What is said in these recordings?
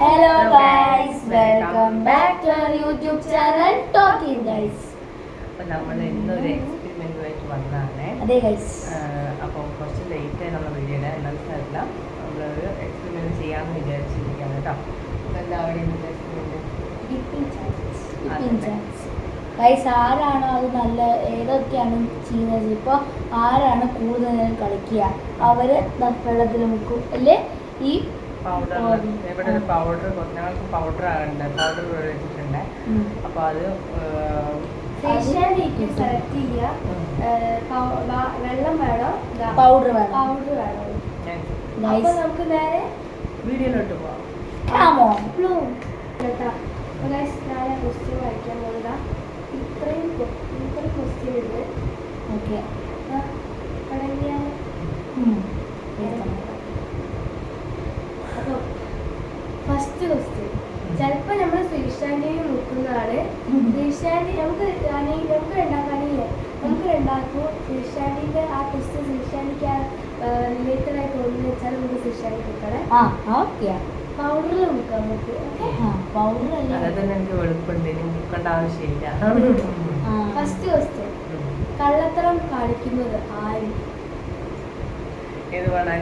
Hello guys welcome back to our YouTube channel talking guys അപ്പം നമ്മൾ ഇന്നൊരു എക്സ്പെരിമെന്റുമായിട്ട് വന്നതാണ്. അതെ ഗൈസ് അപ്പോൾ കുറച്ച് ലേറ്റായി നമ്മൾ വീഡിയോ ഇടാൻ എന്നാൽ സാറില്ല നമ്മളൊരു എക്സ്പെരിമെന്റ് ചെയ്യാമെന്ന് വിചാരിച്ചിരിക്കുകയാണ് കേട്ടോ. അപ്പോൾ എന്താ അവിടെ എക്സ്പെരിമെന്റ് ഗൈസ് ആരാണോ അത് നല്ല ഏതൊക്കെയാണ് ചെയ്യുന്നത്? ഇപ്പോൾ ആരാണ് കൂടുതൽ കളിക്കുക? അവർ വെള്ളത്തിൽ മുക്കും അല്ലേ? ഈ പൗഡർ. ഇവിടെ ഒരു പൗഡർ ഞങ്ങൾക്ക് പൗഡർ ഉണ്ട് പൗഡർ വെച്ചിട്ടുണ്ട് അപ്പൊ അപ്പോൾ അത് സെലക്ട് ചെയ്യുക. വെള്ളം വേണം? പൗഡർ വേണം. പൗഡർ വേണം. അപ്പൊ നമുക്ക് നേരെ വീഡിയോയിലോട്ട് പോവാം. ഞാൻ ക്വസ്റ്റ്യൻ വായിക്കാൻ പോകുന്നതാ. ഇത്രയും കൊ- ഇത്രയും ക്വസ്റ്റ്യൻ ഉണ്ട് ഓക്കെ തുടങ്ങിയാൽ ഫസ്റ്റ് ക്വസ്റ്റ്യൻ ചിലപ്പോൾ നമ്മൾ ശ്രീശാന്തിയെ നോക്കുന്നതാണ്. ശ്രീശാന്തി നമുക്ക് നമുക്ക് ഉണ്ടാക്കാനില്ലേ നമുക്ക് ഉണ്ടാക്കും ശ്രീശാന്തിന്റെ ആ ക്വസ്റ്റ്യൻ ശ്രീശാന്തിക്ക് റിലേറ്റഡ് ആയി തോന്നുന്നു വെച്ചാൽ നമുക്ക് ശ്രീശാന്തി കൊടുക്കണേ. ആ ഓക്കെ പൗഡറിൽ മുക്കാം നമുക്ക് ഓക്കെ പൗഡർ എനിക്ക് വെളുപ്പുണ്ട്. ഇനി ആവശ്യമില്ല. First question. കള്ളത്തരം കാണിക്കുന്നത് ആര്? ഏത് വേണം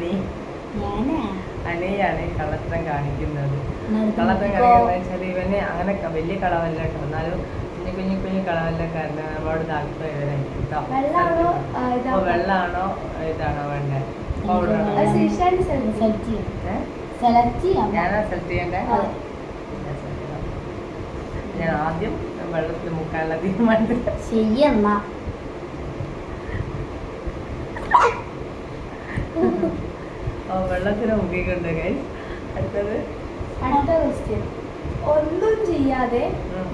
ഞാനാ? അനിയാണ് കള്ളത്തരം കാണിക്കുന്നത്. കള്ളത്തരം. കാണിക്കുന്നത് വെച്ചാൽ ഇവന് അങ്ങനെ വലിയ കളവല്ല കേട്ടോ. എന്നാലും കുഞ്ഞു കുഞ്ഞു കുഞ്ഞു കളവല്ല കാരണം ഒരുപാട് താല്പര്യം ഇവനായിരിക്കും കേട്ടോ വെള്ളമാണോ ഇതാണോ ചെയ്യാം. ഞാനാ സെലക്ട് ചെയ്യണ്ടേ. ഞാൻ ആദ്യം വെള്ളത്തിൽ മുക്കാനുള്ള തീരുമാനം ശരിയെന്ന ഓ വെള്ളത്തിന് കൈ അടുത്തത്. അടുത്ത ക്വസ്റ്റ്യൻ ഒന്നും ചെയ്യാതെ.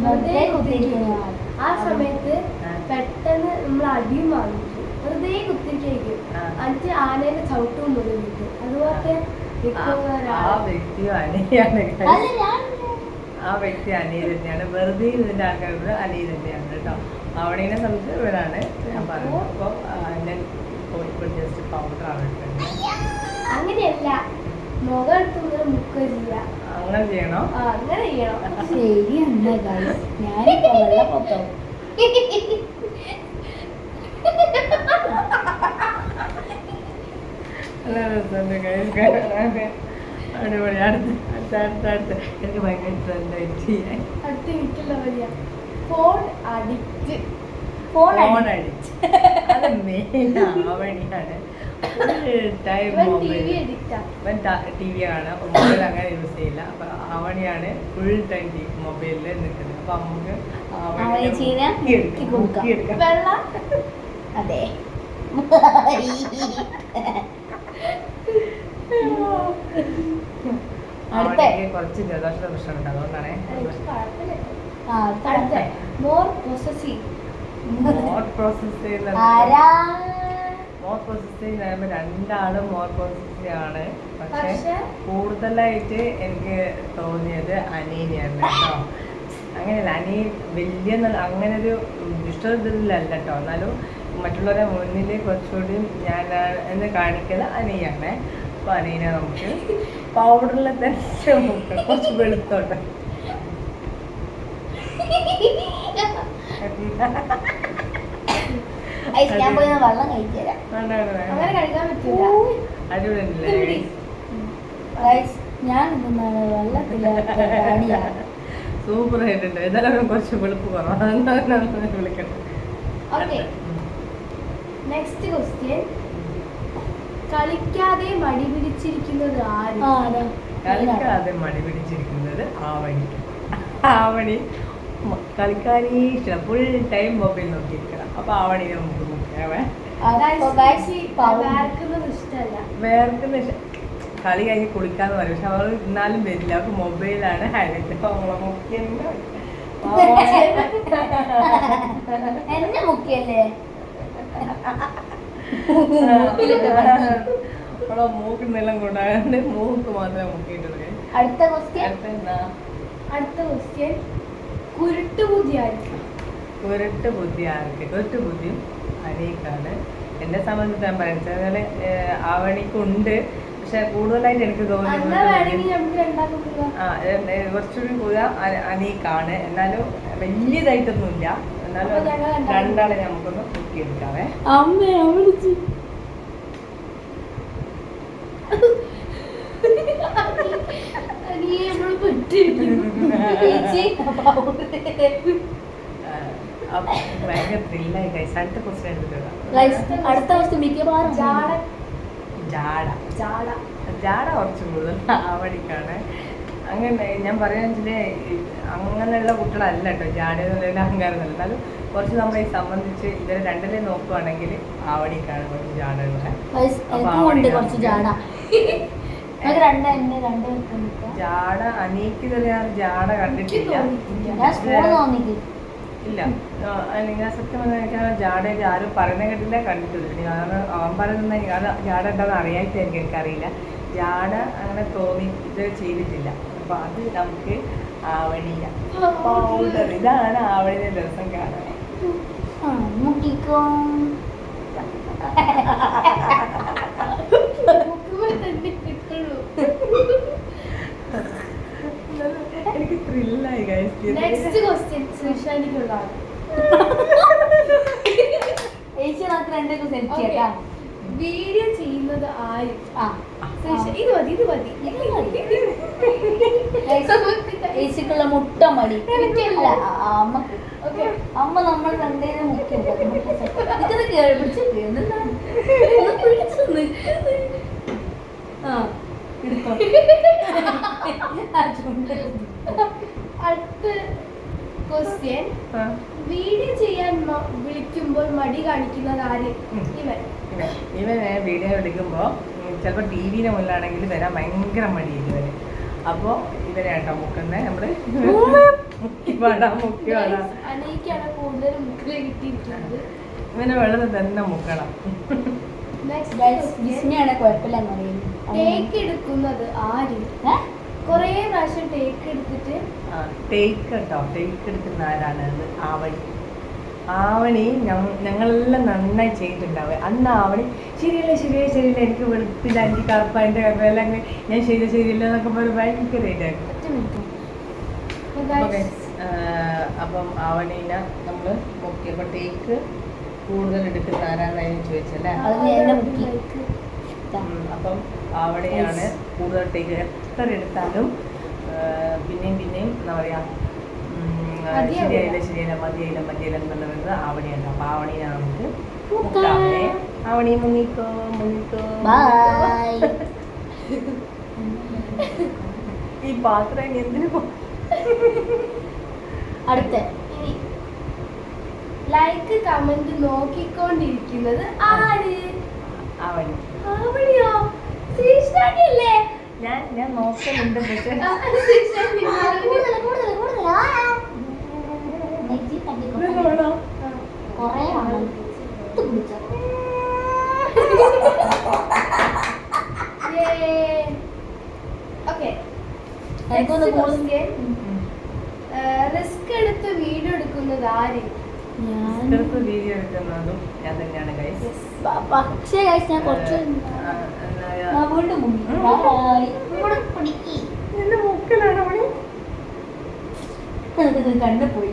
വെറുതെ കുത്തിരിക്കുന്നു. ആ സമയത്ത് പെട്ടെന്ന് നമ്മൾ അടിയും വാങ്ങിക്കും. വെറുതെ കുത്തിരിക്കും അഞ്ച് ആനേനെ ചവിട്ടും മുതൽ അതുപോലെ ആ- വ്യക്തി അനിയാണ് അല്ല ഞാൻ ആ വ്യക്തി അനിയ തന്നെയാണ്. വെറുതെ ഇതിന്റെ ആൾക്കാരോട് അനിയ തന്നെയാണ് കേട്ടോ. അവണീനെ സംബന്ധിച്ച് ഇവരാണ് ഞാൻ പറഞ്ഞത് അപ്പോൾ ഞാൻ ഇപ്പോൾ ജസ്റ്റ് പൗഡറാണ് ഇട്ടത് അങ്ങനെയല്ല. മുഖം അങ്ങനെ ചെയ്യണോ? അങ്ങനെ ചെയ്യണം. ശരിയെന്ന ഗൈസ് ഞാനിപ്പോ guys. കാണാനൊക്കെ. അടിപൊളി. അടുത്ത് അടുത്ത അടുത്ത അടുത്ത്. എനിക്ക് ഭയങ്കര ട്രെൻഡായിട്ട് ചെയ്യാൻ. അടുത്ത വീട്ടിലുള്ള വലിയ ഫോൺ അഡിക്റ്റ് ഫോൺ ഫോൺ അടിച്ച് അത് മെയിൻ ആവണിയാണ്. ടൈം വി ആണ്. മൊബൈൽ അങ്ങനെ യൂസ് ചെയ്യില്ല. അപ്പൊ ആവണിയാണ് ഫുൾ ടൈം ടി മൊബൈലിൽ നിൽക്കുന്നത് അപ്പൊ നമുക്ക് അതെ. കുറച്ച് ജലദോഷ പ്രശ്നമുണ്ട്. അതുകൊണ്ടാണ്. മോർ മോർ പ്രോസസ് ചെയ്യുന്നത് ആരാ? മോർ പ്രോസസ് ചെയ്യുന്ന രണ്ടാളും മോർ പ്രോസസ് ആണ്. പക്ഷെ കൂടുതലായിട്ട് എനിക്ക് തോന്നിയത് അനീനെയാണ് കേട്ടോ. അങ്ങനെയല്ല അനി വലിയ അങ്ങനെ ഒരു ദുഷ്ടതയിലല്ല കേട്ടോ. എന്നാലും മറ്റുള്ളവരെ മുന്നിൽ കുറച്ചുകൂടി ഞാൻ എന്ന് കാണിക്കുന്നത് അനിയാണ്. അപ്പോൾ അനീനെ നമുക്ക് പൗഡറിൽ തന്നെ കുറച്ച് വെളുത്തോട്ടെ. ഞാൻ പോയി വെള്ളം കഴിച്ചു തരാം. അങ്ങനെ കഴിക്കാൻ പറ്റില്ല ഞാൻ ഇന്നാണ് പ്രാണിയാണ് സൂപ്പർ ആയിട്ടുണ്ട്. ഏതായാലും കുറച്ച് വെളുപ്പ് കുറവാണ് വിളിക്കണം. നെക്സ്റ്റ് ക്വസ്റ്റ്യൻ കളിക്കാതെ മടി പിടിച്ചിരിക്കുന്നത് ആര്? കളിക്കാതെ മടി പിടിച്ചിരിക്കുന്നത് ആവണി. ആവണി. കളിക്കാനേ ഇഷ്ടം. ഫുൾ ടൈം മൊബൈൽ നോക്കിയിരിക്കണം. അപ്പൊ ആവണി നമുക്ക് നോക്കാവേ. വേർക്കുന്ന കളി കഴിഞ്ഞ് കുളിക്കാന്ന് പറയും. പക്ഷെ അവൾ ഇന്നാലും വരില്ല. അവർക്ക് മൊബൈലാണ് ഹൈലൈറ്റ് അപ്പൊ അവളെ മുക്കിയെന്നെ എന്നെ മുക്കിയല്ലേ? അവളെ മൂക്ക് നീളം കൊണ്ടാണ്ട് മൂക്ക് മാത്രമേ മുക്കിയിട്ടുള്ളൂ. അടുത്ത ക്വസ്റ്റ്യൻ അടുത്ത എന്താ? ക്വസ്റ്റ്യൻ കുരുട്ടുബുദ്ധി ആയിരിക്കും കുരുട്ട് ബുദ്ധി ആർക്ക്? കുരുട്ട് ബുദ്ധിയും അനീക്കാണ് എന്നെ സംബന്ധിച്ച് ഞാൻ പറയുന്നത് ആവണിക്കുണ്ട് പക്ഷെ കൂടുതലായിട്ട് എനിക്ക് തോന്നുന്നു തോന്നുന്നത് കുറച്ചുകൂടി പോകാം അനീക്കാണ് എന്നാലും വലിയതായിട്ടൊന്നുമില്ല. എന്നാലും രണ്ടാളും- നമുക്കൊന്ന് നോക്കിയെടുക്കാവേ അമ്മ വിളിച്ചു നീ നമ്മൾ പെട്ടിരിക്കുന്നു ചേച്ചി ആ, അപ്പൊ ഭയങ്കര ത്രില്ലായി കൈസ് അടുത്ത മിക്കവാറും ജാട. ജാട. കുറച്ച് കൂടുതൽ ആവണിക്കാണ്. അങ്ങനെ ഞാൻ പറയാന്ന് അങ്ങനെയുള്ള കുട്ടികളല്ല കേട്ടോ ജാട എന്നുള്ളതിൽ അഹങ്കാരം എന്നാലും കുറച്ച് നമ്മളെ ഈ സംബന്ധിച്ച് ഇവരെ രണ്ടിലെ നോക്കുവാണെങ്കിൽ ആവടിക്കാണ് കുറച്ച് ജാടകളെ. ജാട അനിയക്ക് അനീക്ക് ഇതുവരെ ഞാൻ ജാട കണ്ടിട്ടില്ല ഇല്ല. ഞാൻ സത്യം പറഞ്ഞാൽ എനിക്ക് ആ ജാടയിൽ ആരും പറയുന്ന കേട്ടില്ല കണ്ടിട്ടില്ല. ഞാൻ അവൻ പറയുന്ന ഞാൻ ജാട എന്താണെന്ന് എനിക്ക് എനിക്കറിയില്ല. ജാട അങ്ങനെ തോന്നി ഇത് ചെയ്തിട്ടില്ല. അപ്പൊ അത് നമുക്ക് ആവണില്ല. പൗഡർ ഇതാണ് ആവണിന്റെ ദിവസം കാണാൻ. ആ, മുക്കിക്കോ നോക്കുമ്പോൾ തന്നെ കിട്ടുള്ളൂ എനിക്ക് ത്രില്ലായി നെക്സ്റ്റ് ക്വസ്റ്റ്യൻ. വീഡിയോ ചെയ്യുന്നത് ആര്? ഇത് മതി ഇത് മതി ഇത് മതി. ചേച്ചിക്കുള്ള മുട്ട മടി എനിക്കല്ല. അമ്മ. അമ്മ നമ്മൾ രണ്ടേരും മുക്കി ഇതൊക്കെ കേറി പിടിച്ചിട്ട് എന്താണ് പിടിച്ചു. ആ. അടുത്ത ക്വസ്റ്റ്യൻ വീഡിയോ ചെയ്യാൻ വിളിക്കുമ്പോൾ മടി കാണിക്കുന്നത് ആര്. ഇവൻ. ഇവനെ വീഡിയോ വിളിക്കുമ്പോൾ ചിലപ്പോൾ ടി വിയുടെ മുന്നിലാണെങ്കിൽ വരാൻ ഭയങ്കര മടിയായിരിക്കും ഇവന്. അപ്പോൾ ഇവനെ കേട്ടോ മുക്കുന്നത് പാടാം അനേക്കാണ് കിട്ടിയിരിക്കുന്നത്. ഇവനെ വെള്ളത്തിൽ തന്നെ മുക്കണം. കുഴപ്പമില്ല ടേക്ക് എടുക്കുന്നത് ആര്? കൊറേ പ്രാവശ്യം ടേക്ക് എടുത്തിട്ട് ടേക്ക് കേട്ടോ ടേക്ക് എടുക്കുന്ന ആരാണ്? ആവണി. ആവണി ഞങ്ങ- ഞങ്ങളെല്ലാം നന്നായി ചെയ്തിട്ടുണ്ടാവുക അന്ന് ആവണി ശരിയല്ല ശരിയല്ല ശരിയല്ല എനിക്ക് വെളുപ്പില്ല എനിക്ക് കറുപ്പ എന്റെ കറുപ്പല്ല അങ്ങനെ ഞാൻ ചെയ്ത ശരിയല്ല എന്നൊക്കെ പറഞ്ഞ് ഭയങ്കര ഇതായിരുന്നു അപ്പൊ ആവണീനെ നമ്മൾ മുക്കിയപ്പോൾ ടേക്ക് കൂടുതൽ എടുക്കുന്ന ആരാണെന്ന് ചോദിച്ചല്ലേ അപ്പം അവിടെയാണ്. കൂടുതൽ ടേക്ക് എത്ര എടുത്താലും പിന്നെയും പിന്നെയും എന്താ പറയാ ഉം, ആ, മതിയാവില്ല. ശരിയായില്ല ശരിയായില്ല മതിയായില്ല മതിയായില്ല എന്ന് പറയുന്നത് ആവണിയാണ് അപ്പൊ ആവണിനെ നമുക്ക് മുക്കാം. ആവണി മുങ്ങിക്കോ മുങ്ങിക്കോ ബൈ ഈ പാത്രം എന്തിനു അടുത്ത. ഇനി ലൈക്ക് കമന്റ് നോക്കിക്കൊണ്ടിരിക്കുന്നത് ആര്? ആവണി ആവണിയോ? ശ്രീഷ്ണാടി അല്ലേ ഞാൻ ഞാൻ നോക്കലുണ്ട് പക്ഷെ. കുറേ. ഏഹ്, റിസ്ക് എടുത്ത് വീഡിയോ എടുക്കുന്നത് ആര്? ഞാൻ ഇടയ്ക്ക് വീഡിയോ എടുക്കുന്നതും ഞാൻ തന്നെയാണ് ഗൈസ് പക്ഷേ ഞാൻ കുറച്ച് വീണ്ടും കണ്ണു പോയി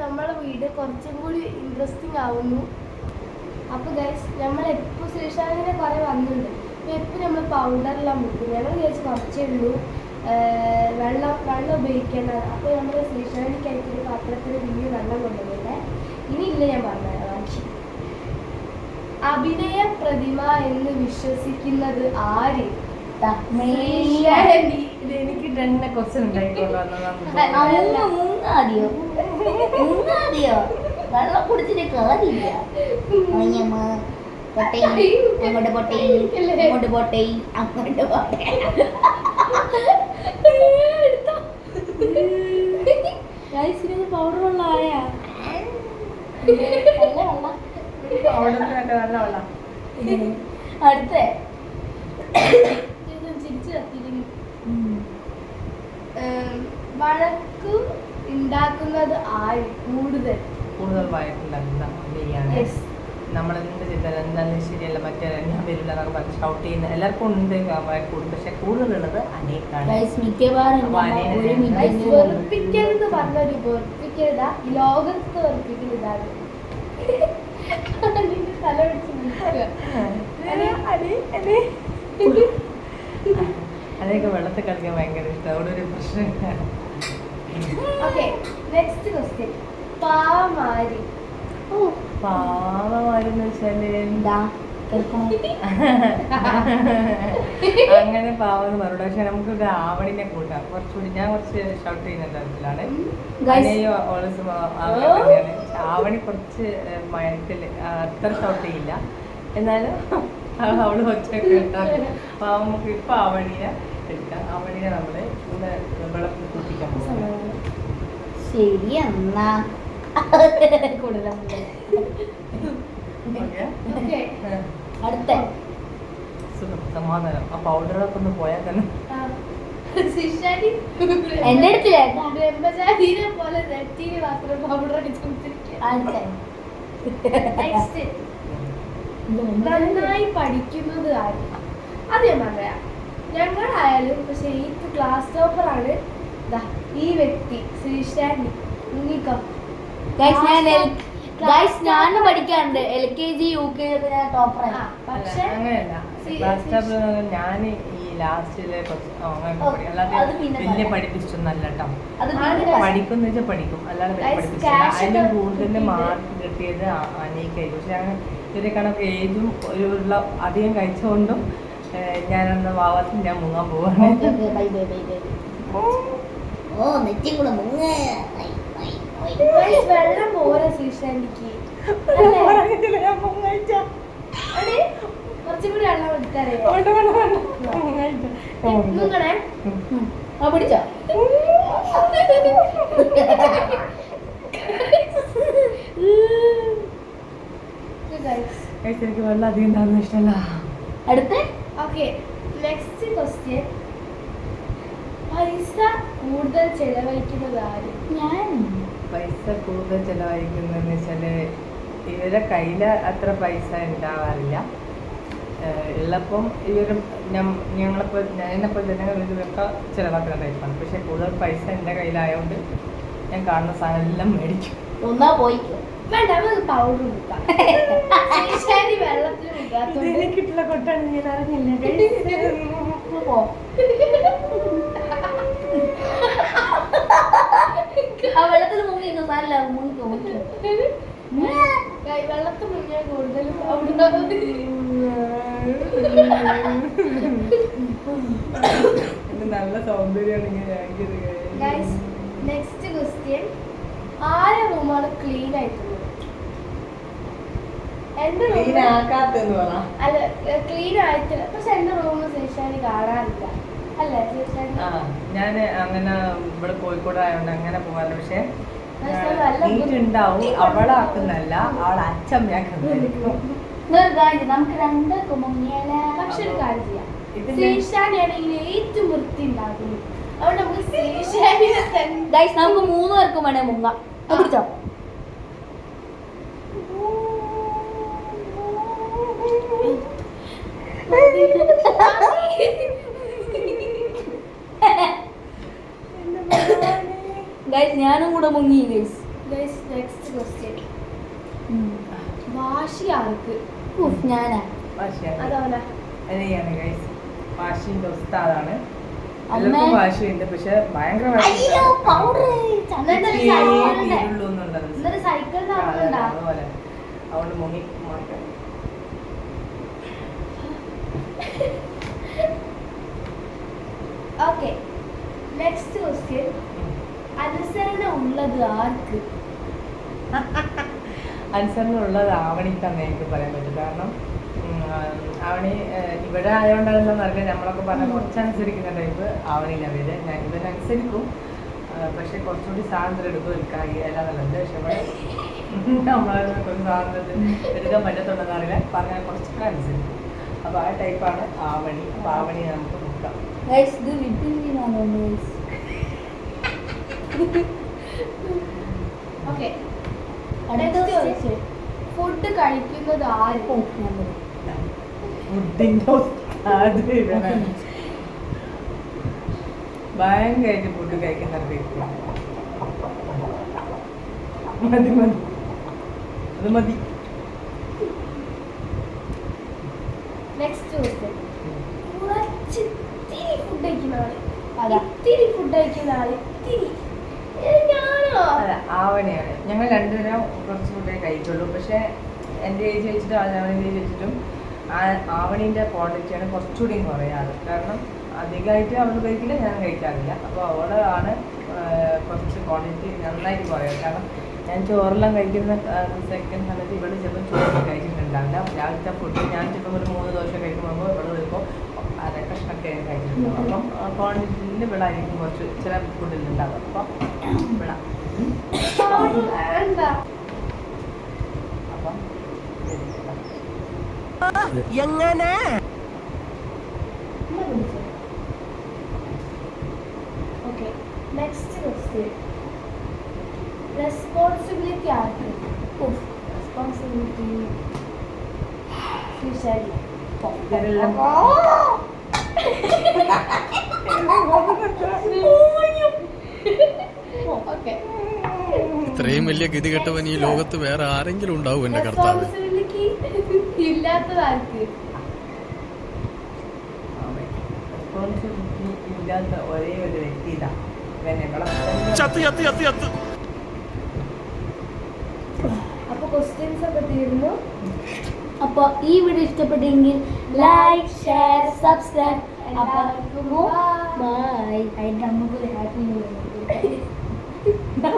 നമ്മളെ വീട് കുറച്ചും കൂടി ഇൻട്രസ്റ്റിംഗ് ആവുന്നു. അപ്പോൾ ഗൈസ് നമ്മൾ എപ്പോൾ ശ്രീശാന്തിനെ കുറേ വന്നിട്ടുണ്ട്. അപ്പോൾ എപ്പോൾ നമ്മൾ പൗഡറെല്ലാം മുക്കും. ഞങ്ങൾ വിചാരിച്ച് കുറച്ചേ ഉള്ളൂ. വെള്ളം വെള്ളം ഉപയോഗിക്കേണ്ടത് അപ്പോൾ നമ്മൾ സ്റ്റേഷനറിക്കായിട്ട് ഒരു പാത്രത്തിൽ വലിയ വെള്ളം കൊണ്ടുവന്നില്ലേ ഇല്ല ഞാൻ പറഞ്ഞത് ബാക്കി അഭിനയ പ്രതിമ എന്ന് വിശ്വസിക്കുന്നത് ആര്? എനിക്ക് തന്നെ ക്വസ്റ്റ്യൻ വെള്ളം കുടിച്ചിട്ട് കാര്യമില്ല പൊട്ടേ അങ്ങോട്ട് പൊട്ടേ അങ്ങോട്ട് പൊട്ടേ അങ്ങോട്ട് പൊട്ടേ. പൗഡർ വെള്ളം ആയാ നല്ല വെള്ളം അടുത്ത. ചിരിച്ച് കത്തിക്കുന്നു ഏം, വഴക്കു ഉണ്ടാക്കുന്നത് ആര്? കൂടുതൽ. കൂടുതൽ വഴക്കുണ്ടാക്കുന്ന. നമ്മളെന്ത് ചെയ്താലും എന്തായാലും ശരിയല്ല മറ്റേ ഞാൻ വരില്ല എന്നൊക്കെ പറഞ്ഞ് ഷൗട്ട് ചെയ്യുന്ന എല്ലാവർക്കും ഉണ്ട് കൂടും. പക്ഷെ കൂടുതലുള്ളത് അനേക്കാണ്. വെറുപ്പിക്കരുത് പറഞ്ഞൊരു വെറുപ്പിക്കരുതാ. ഈ ലോകത്ത് വെറുപ്പിക്കൽ ഇതാണ് അതിന്റെ തല പിടിച്ച് അതൊക്കെ വെള്ളത്തിൽ കളിക്കാൻ ഭയങ്കര ഇഷ്ടം. അവിടെ ഒരു പ്രശ്നമില്ല ഓക്കെ നെക്സ്റ്റ് ക്വസ്റ്റ്യൻ പാവമാരി വെച്ചാൽ. എന്താ? അങ്ങനെ പാവം പറഞ്ഞു പക്ഷെ നമുക്ക് ആവണിനെ കൂട്ടാം. കുറച്ചുകൂടി ഞാൻ കുറച്ച് ഷൗട്ട് ചെയ്യുന്ന തരത്തിലാണ്. അനയോ ഓൾസ് ആവണി കുറച്ച് മയത്തിൽ അത്ര ഷൗട്ട് ചെയ്യില്ല. എന്നാലും അവൾ ഒച്ചയൊക്കെ ഉണ്ടാക്കും. അപ്പൊ നമുക്ക് ഇപ്പൊ ആവണിയെ എടുക്കാം. ആവണിയെ നമ്മൾ ഇവിടെ വെള്ളത്തിൽ കൂട്ടിക്കാൻ പോകും ശരി എന്നാ. അടുത്ത. സമാധാനം ആ പൗഡറൊക്കെ ഒന്ന് പോയാൽ തന്നെ. എന്റെ അടുത്തില്ല ബ്രഹ്മചാരിനെ പോലെ നെറ്റിയിൽ മാത്രം പൗഡർ നന്നായി പഠിക്കുന്നത് ആര്? അതേ പറയാം. ഞങ്ങളായാലും പക്ഷെ ഈ ക്ലാസ് ടോപ്പറാണ് ദാ ഈ വ്യക്തി ശ്രീശാന്തി മുങ്ങിക്കോ ഗൈസ് ഞാൻ ഗൈസ് ഞാൻ പഠിക്കാറുണ്ട് L K G U K G ഞാൻ ടോപ്പറാണ് പക്ഷെ ഞാൻ ഈ ലാസ്റ്റിലെ കുറച്ച് ആ, പഠി- അല്ലാതെ അത് പിന്നെ വലിയ പഠിപ്പിച്ചൊന്നല്ല കേട്ടോ അത് ആണ് പിന്നെ guys. പഠിക്കുന്ന വെച്ചാൽ പഠിക്കും. അല്ലാതെ പഠിപ്പിച്ചില്ല കൂടുതൽ മാർക്ക് കിട്ടിയത് അനീക്കായിരിക്കും പക്ഷെ ഞാൻ ഇതിന്റെ കണക്ക് ഏജും ഒരു അധികം കഴിച്ചുകൊണ്ടും ഞാനന്ന് വാവാത്തിൽ ഞാൻ മുങ്ങാൻ പോവാണ്. ഓ. നെറ്റി കൂടെ മുങ്ങ. വെള്ളം പോരാ ശ്രീശാന്തിക്ക്. കുറച്ചും കൂടി വെള്ളം എടുത്താലേ. നിങ്ങളെ? ആ പിടിച്ചോ. എനിക്ക് വെള്ളം അധികം ഉണ്ടാകുന്ന ഇഷ്ടമല്ല. അടുത്ത? ഓക്കെ നെക്സ്റ്റ് ക്വസ്റ്റ്യൻ പൈസ കൂടുതൽ ചെലവഴിക്കുന്നത് ആര് ഞാൻ? പൈസ കൂടുതൽ ചിലവഴിക്കുന്നതെന്ന് വെച്ചാൽ ഇവരെ കയ്യിൽ അത്ര പൈസ ഉണ്ടാവാറില്ല ഉള്ളപ്പം ഇവരും ഞങ്ങളിപ്പോൾ ഞാനിപ്പോൾ ജനങ്ങൾ ഇതൊക്കെ ചിലവാക്കുന്ന ടൈപ്പാണ്. പക്ഷെ കൂടുതൽ പൈസ എന്റെ കയ്യിലായതുകൊണ്ട് ഞാൻ കാണുന്ന സാധനം എല്ലാം മേടിക്കും. ഒന്നാ പോയി. വേണ്ട പൗഡർ വെള്ളത്തിൽ എനിക്കിട്ടുള്ള കൊട്ടാണ് ഞാൻ അറിഞ്ഞില്ല? ആ വെള്ളത്തിൽ മുങ്ങി ഇന്ന് മുങ്ങിക്കോ മുങ്ങി ഗൈ- വെള്ളത്തിൽ മുങ്ങിയാൽ എന്റെ നല്ല സൗന്ദര്യമാണ് നെക്സ്റ്റ് ക്വസ്റ്റ്യൻ ആരെ റൂമാണ് ക്ലീൻ ആയിട്ടുള്ളത്? എന്റെ റൂം അല്ല ക്ലീൻ ആയിട്ടില്ല പക്ഷെ എന്റെ റൂം ശ്രീശാന്തി കാണാറില്ല. അല്ലേ ആ. ഞാൻ അങ്ങനെ ഇവിടെ കോഴിക്കോട് ആയതുകൊണ്ട് അങ്ങനെ പോകാറില്ല പക്ഷെ നീറ്റ് ഉണ്ടാവും. അവളാക്കുന്നല്ല അവളെ അച്ഛമ്മയാക്കുന്നതായിരിക്കും നമുക്ക് മുങ്ങിയാലേ പക്ഷെ ഒരു കാര്യം ചെയ്യാം. ഏറ്റവും വൃത്തി അതുകൊണ്ട് നമുക്ക് ഗൈസ് മൂന്ന് പേർക്കും വേണേ മുങ്ങാം. Thank പിടിച്ചോ? ഗൈസ് ഞാനും കൂടെ മുങ്ങി ഗൈസ് ഗൈസ് നെക്സ്റ്റ് ക്വസ്റ്റ്യൻ വാശി ആർക്ക് ഞാനാ. അതവനാ അതെയാണ് ഗൈസ് വാശിന്റെ ഉസ്താദാണ്. അമ്മേ. എല്ലാവർക്കും വാശിയുണ്ട് പക്ഷെ ഭയങ്കര അതുകൊണ്ട് മുങ്ങി മാറ്റാം ഓക്കെ നെക്സ്റ്റ് ക്വസ്റ്റ്യൻ അനുസരണ ഉള്ളത് ആർക്ക്? അനുസരണ ഉള്ളത് ആവണിക്കാന്ന് എനിക്ക് പറയാൻ പറ്റും. കാരണം അവണി ആവണി ഇവിടെ ആയതുകൊണ്ടാണെന്ന് അറിയാം നമ്മളൊക്കെ പറഞ്ഞ കുറച്ച് അനുസരിക്കുന്ന ടൈപ്പ് ആവണില്ല അവർ ഞാൻ ഇവരെ അനുസരിക്കും പക്ഷെ കുറച്ചുകൂടി സ്വാതന്ത്ര്യം എടുക്കും ഒരു എല്ലാം നല്ലത് പക്ഷെ ഇവിടെ നമ്മളെ സ്വാതന്ത്ര്യം എടുക്കാൻ പറ്റത്തുണ്ടെന്ന് അറിയില്ല. പറഞ്ഞാൽ കുറച്ചൊക്കെ അനുസരിക്കും. അപ്പോൾ ആ ടൈപ്പാണ് ആവണി. അപ്പോൾ ആവണി നമുക്ക് നോക്കാം ഗൈസ് ഇത് വിപ്പിനാണോ ഗൈസ് ഓക്കെ. ഫുഡ് കഴിക്കുന്നത് ആരും? ഭയങ്കരമായിട്ട് ഫുഡ് കഴിക്കുന്ന മതി മതി. അത് മതി. നെക്സ്റ്റ് ക്വസ്റ്റ്യൻ കുറച്ച് ഇത്തിരി ഫുഡ് കഴിക്കുന്ന ആൾ. ഇത്തിരി ഫുഡ് കഴിക്കുന്ന ആൾ ഇത്തിരി ആവണിയാണ് ഞങ്ങൾ രണ്ടുപേരും കുറച്ച് ഫുഡേ കഴിക്കുള്ളൂ. പക്ഷെ എന്റെ ഏജ് വെച്ചിട്ടും ആവണിന്റെ ഏജ് വെച്ചിട്ടും ആ- ആവണീന്റെ ക്വാണ്ടിറ്റിയാണ് കുറച്ചുകൂടി കുറയാറ്. കാരണം അധികമായിട്ട് അവൾ കഴിക്കില്ല ഞാൻ കഴിക്കാറില്ല. അപ്പോൾ അവളാണ് കുറച്ച് ക്വാണ്ടിറ്റി നന്നായിട്ട് കുറയാറ്. കാരണം ഞാൻ ചോറെല്ലാം കഴിക്കുന്ന സെക്കൻഡ് സമയത്ത് ഇവൾ ചിലപ്പോൾ ചോറ് കഴിച്ചിട്ടുണ്ടാവില്ല രാവിലത്തെ ഫുഡ് ഞാൻ ചിലപ്പോൾ ഒരു മൂന്ന് ദോശ കഴിക്കുമ്പോൾ ഇവൾ വരുമ്പോൾ അര കഷ്ണമൊക്കെ കഴിച്ചിട്ടുണ്ടാവും അപ്പം ക്വാണ്ടിറ്റിയിൽ വിളായിരിക്കും കുറച്ച് ചില ഫുഡിൽ ഉണ്ടാവും അപ്പം ഇവിട അവൾ വേണ്ട അപ്പം ഓക്കെ നെക്സ്റ്റ് ക്വസ്റ്റ്യൻ റെസ്പോൺസിബിലിറ്റി ആർക്ക് ഉഫ്. റെസ്പോൺസിബിലിറ്റി ശ്രീശാലി ഇവരെല്ലാം ഓക്കെ ഇത്രയും വലിയ ഗതി കെട്ടവൻ ഈ ലോകത്ത് വേറെ ആരെങ്കിലും ഉണ്ടാവും എന്റെ കർത്താവ്. അപ്പൊ ക്വസ്റ്റ്യൻസ് ഒക്കെ തീർന്നു. അപ്പോൾ ഈ വീഡിയോ ഇഷ്ടപ്പെട്ടെങ്കിൽ ലൈക്ക് ഷെയർ സബ്സ്ക്രൈബ് അപ്പോൾ. ബൈ അതിന് നമുക്കൊരു ഹാപ്പി ന്യൂ ഇയർ